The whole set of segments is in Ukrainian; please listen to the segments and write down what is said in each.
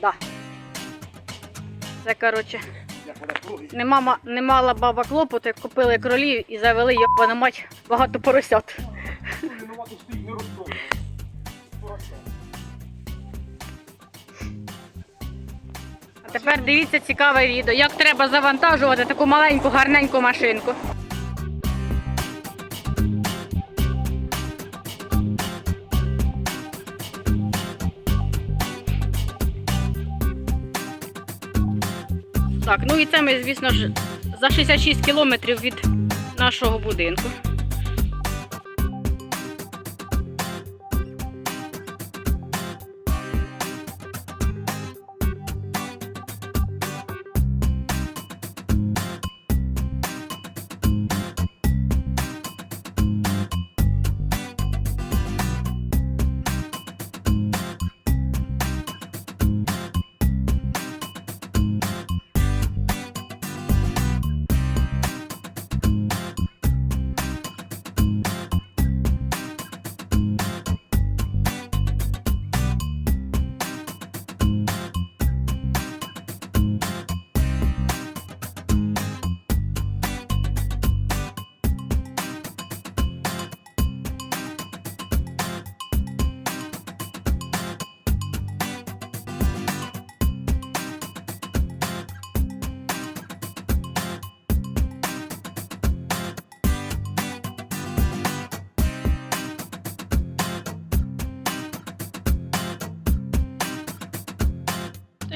Да. Це, коротше, не, мама, не мала баба клопоту, купили кролів і завели йобана мать багато. Поросят. А тепер дивіться цікаве відео, як треба завантажувати таку маленьку гарненьку машинку. Так, ну і це ми, звісно ж, за 66 кілометрів від нашого будинку.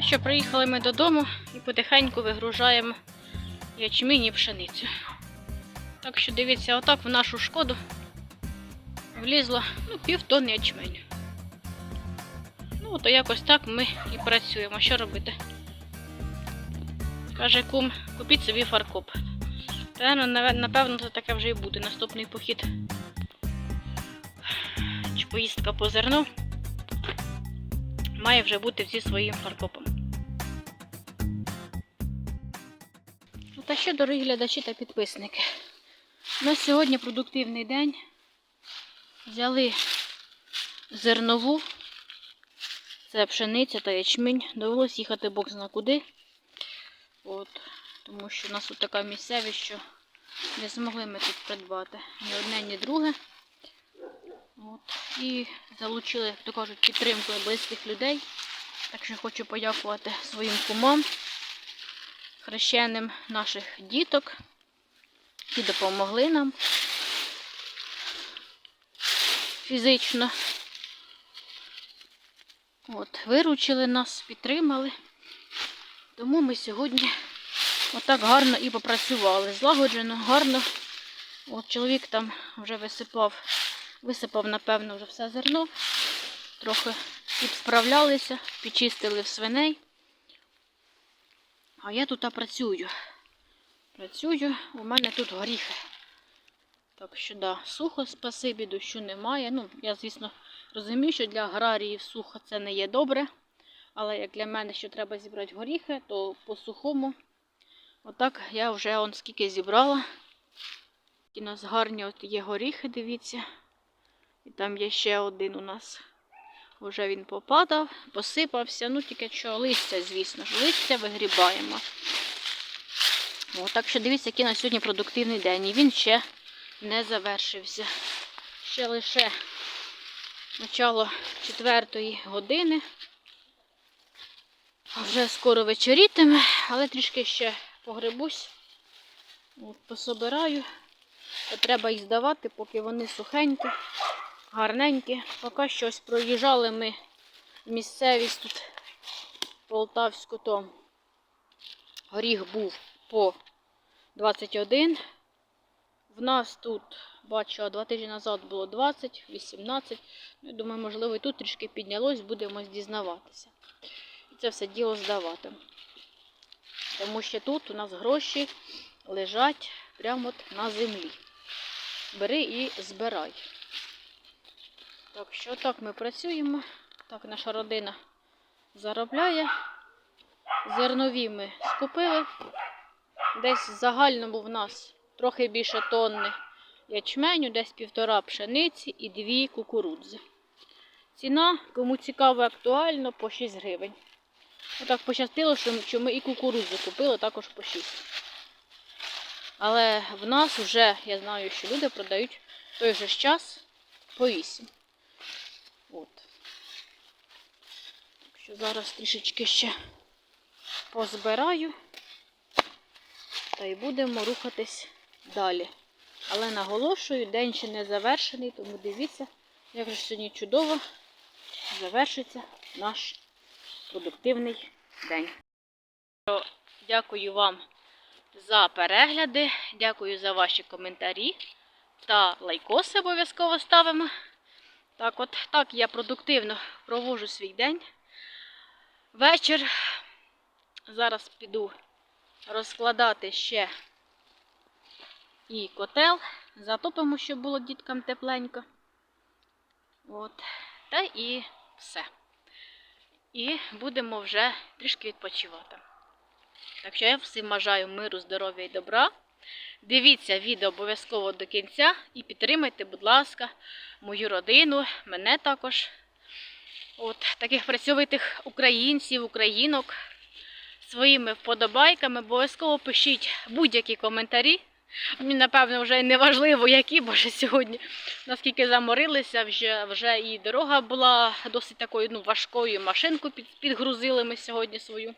Що приїхали ми додому і потихеньку вигружаємо ячмінь і пшеницю. Так що дивіться, отак в нашу шкоду влізло ну, пів тонни ячменю. Ну, то якось так ми і працюємо. Що робити? Каже кум, купіть собі фаркоп. Та, ну, напевно, це таке вже і буде наступний похід. Чи поїздка по зерну має вже бути зі своїм фаркопом. Та що, дорогі глядачі та підписники. У нас сьогодні продуктивний день. Взяли зернову, це пшениця та ячмінь. Довелось їхати бог зна куди. От, тому що у нас тут така місцевість, що не змогли ми тут придбати ні одне, ні друге. От. І залучили, як то кажуть, підтримку близьких людей. Так що хочу подякувати своїм кумам, хрещеним наших діток, які допомогли нам фізично. От, виручили нас, підтримали. Тому ми сьогодні отак гарно і попрацювали. Злагоджено, гарно. От чоловік там вже висипав, висипав, напевно, вже все зерно. Трохи підсправлялися, підчистили в свиней. А я тут працюю. Працюю, у мене тут горіхи. Так що, да, сухо, спасибі, дощу немає. Ну, я, звісно, розумію, що для аграріїв сухо це не є добре. Але як для мене, що треба зібрати горіхи, то по сухому. Отак я вже он скільки зібрала. І у нас гарні от є горіхи, дивіться. І там є ще один у нас. Уже він попадав, посипався. Ну, тільки що листя, звісно ж, листя вигрібаємо. О, так що дивіться, який на сьогодні продуктивний день. І він ще не завершився. Ще лише начало четвертої години. А вже скоро вечорітиме, але трішки ще погребусь. От, пособираю. Треба їх здавати, поки вони сухенькі, гарненькі. Поки щось проїжджали ми місцевість тут Полтавську, то горіх був по 21. В нас тут, бачу, два тижні назад було 20, 18. Ну, я думаю, можливо, і тут трішки піднялось, будемо дізнаватися. І це все діло здавати. Тому що тут у нас гроші лежать прямо от на землі. Бери і збирай. Так що так ми працюємо. Так наша родина заробляє. Зернові ми скупили. Десь в загальному в нас трохи більше тонни ячменю, десь півтора пшениці і дві кукурудзи. Ціна, кому цікаво актуально, по 6 гривень. Отак пощастило, що, ми і кукурудзу купили також по 6. Але в нас вже, я знаю, що люди продають той же час по 8. От. Так що зараз трішечки ще позбираю. Та й будемо рухатись далі. Але наголошую, день ще не завершений, тому дивіться, як же сьогодні чудово завершиться наш продуктивний день. Дякую вам за перегляди, дякую за ваші коментарі та лайкоси обов'язково ставимо. Так, от так я продуктивно провожу свій день. Вечір. Зараз піду розкладати ще і котел. Затопимо, щоб було діткам тепленько. От. Та і все. І будемо вже трішки відпочивати. Так що я всім бажаю миру, здоров'я і добра. Дивіться відео обов'язково до кінця і підтримайте, будь ласка, мою родину, мене також. От, таких працьовитих українців, українок своїми вподобайками. Обов'язково пишіть будь-які коментарі. Мені, напевно, вже не важливо, які, бо вже сьогодні наскільки заморилися, вже, вже і дорога була досить такою ну, важкою. Машинку під, підгрузили ми сьогодні свою,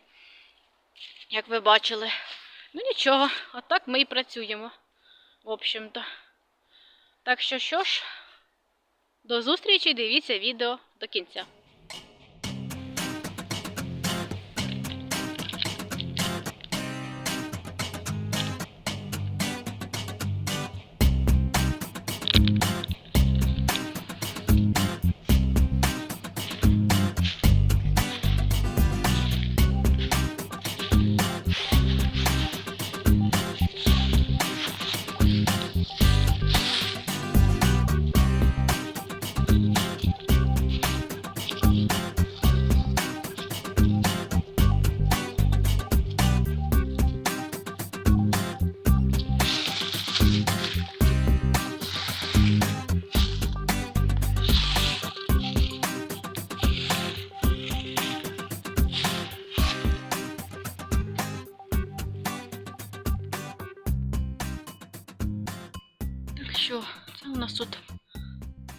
як ви бачили. Ну нічого, отак ми і працюємо. В общем-то. Так що що ж, до зустрічі, дивіться відео до кінця.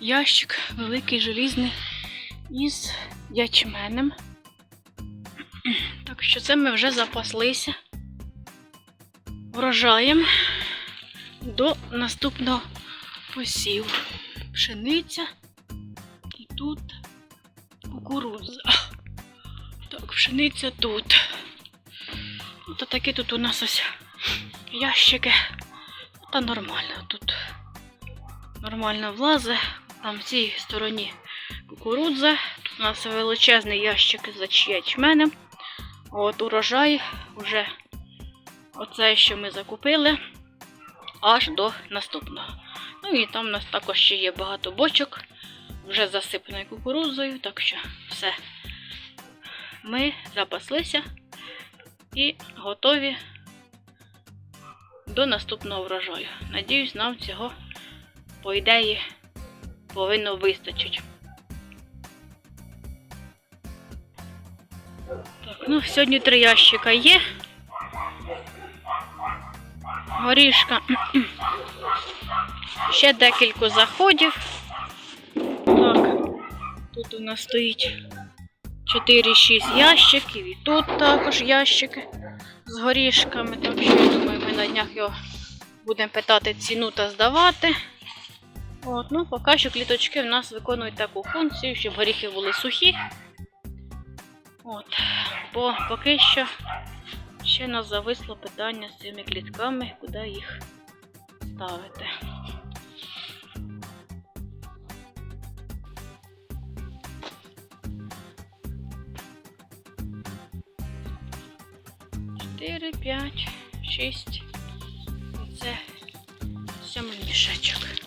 Ящик великий желізний із ячменем. Так що це ми вже запаслися врожаєм до наступного посіву. Пшениця і тут кукурудза. Так, пшениця тут. Ось такі тут у нас ось ящики. Та нормально тут. Нормально влазе. Там в цій стороні кукурудза. Тут у нас величезний ящик з ячменем. От урожай вже оце, що ми закупили, аж до наступного. Ну і там у нас також ще є багато бочок, вже засипаної кукурудзою, так що все. Ми запаслися і готові до наступного врожаю. Надіюсь, нам цього, по ідеї, повинно вистачити. Так, ну, сьогодні три ящика є. Горішка. Ще декілька заходів. Так, тут у нас стоїть 4-6 ящиків, і тут також ящики з горішками. Так що я думаю, ми на днях його будемо питати ціну та здавати. От, ну, поки що кліточки в нас виконують таку функцію, щоб горіхи були сухі. От, бо поки що ще нас зависло питання з цими клітками, куди їх ставити. Чотири, п'ять, шість. Це сьомий мішечок.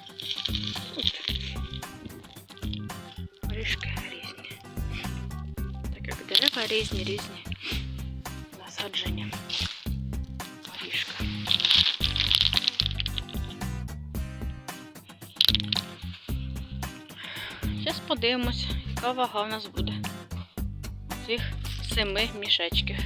Як різні, різні насадження. Горішка. Зараз подивимось, яка вага в нас буде цих семи мішечків.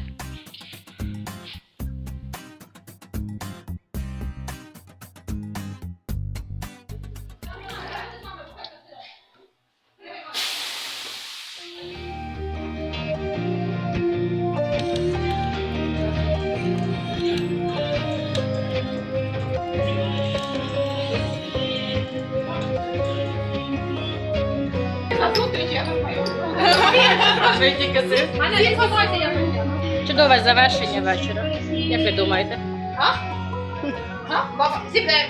Чудове завершення вечора. Як ви думаєте? Баба, сіпне.